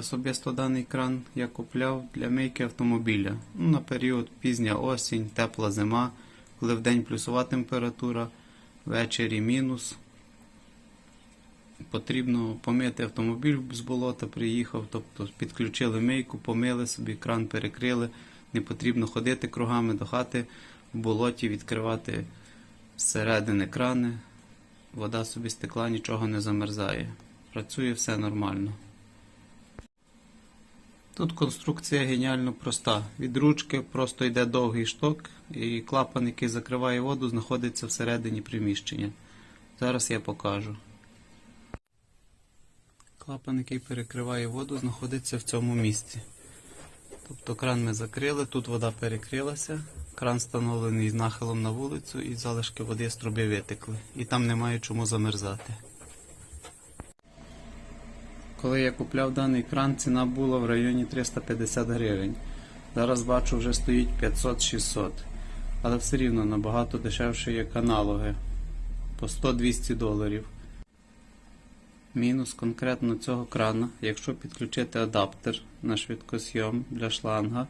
Особисто даний кран я купляв для мийки автомобіля. Ну, на період пізня осінь, тепла зима, коли в день плюсова температура, ввечері мінус. Потрібно помити автомобіль з болота, приїхав, тобто підключили мийку, помили собі, кран перекрили. Не потрібно ходити кругами до хати в болоті, відкривати зсередини крани. Вода собі стекла, нічого не замерзає. Працює все нормально. Тут конструкція геніально проста. Від ручки просто йде довгий шток, і клапан, який закриває воду, знаходиться всередині приміщення. Зараз я покажу. Клапан, який перекриває воду, знаходиться в цьому місці. Тобто кран ми закрили, тут вода перекрилася, кран встановлений з нахилом на вулицю і залишки води з труби витекли. І там немає чому замерзати. Коли я купляв даний кран, ціна була в районі 350 гривень. Зараз бачу, вже стоїть 500-600. Але все рівно набагато дешевше як аналоги. По 100-200 доларів. Мінус конкретно цього крана, якщо підключити адаптер на швидкосйом для шланга,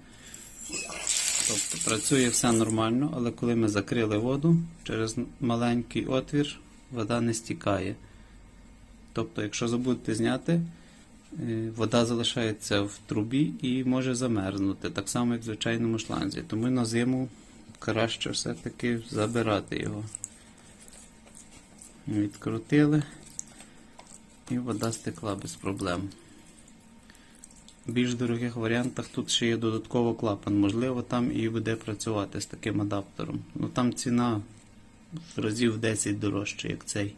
тобто працює все нормально, але коли ми закрили воду, через маленький отвір вода не стікає. Тобто, якщо забудете зняти, е, вода залишається в трубі і може замерзнути, так само як в звичайному шланзі. Тому на зиму краще все-таки забирати його. Відкрутили і вода стекла без проблем. В більш дорогих варіантах тут ще є додатково клапан. Можливо, там і буде працювати з таким адаптером. Ну там ціна в разів 10 дорожча, як цей.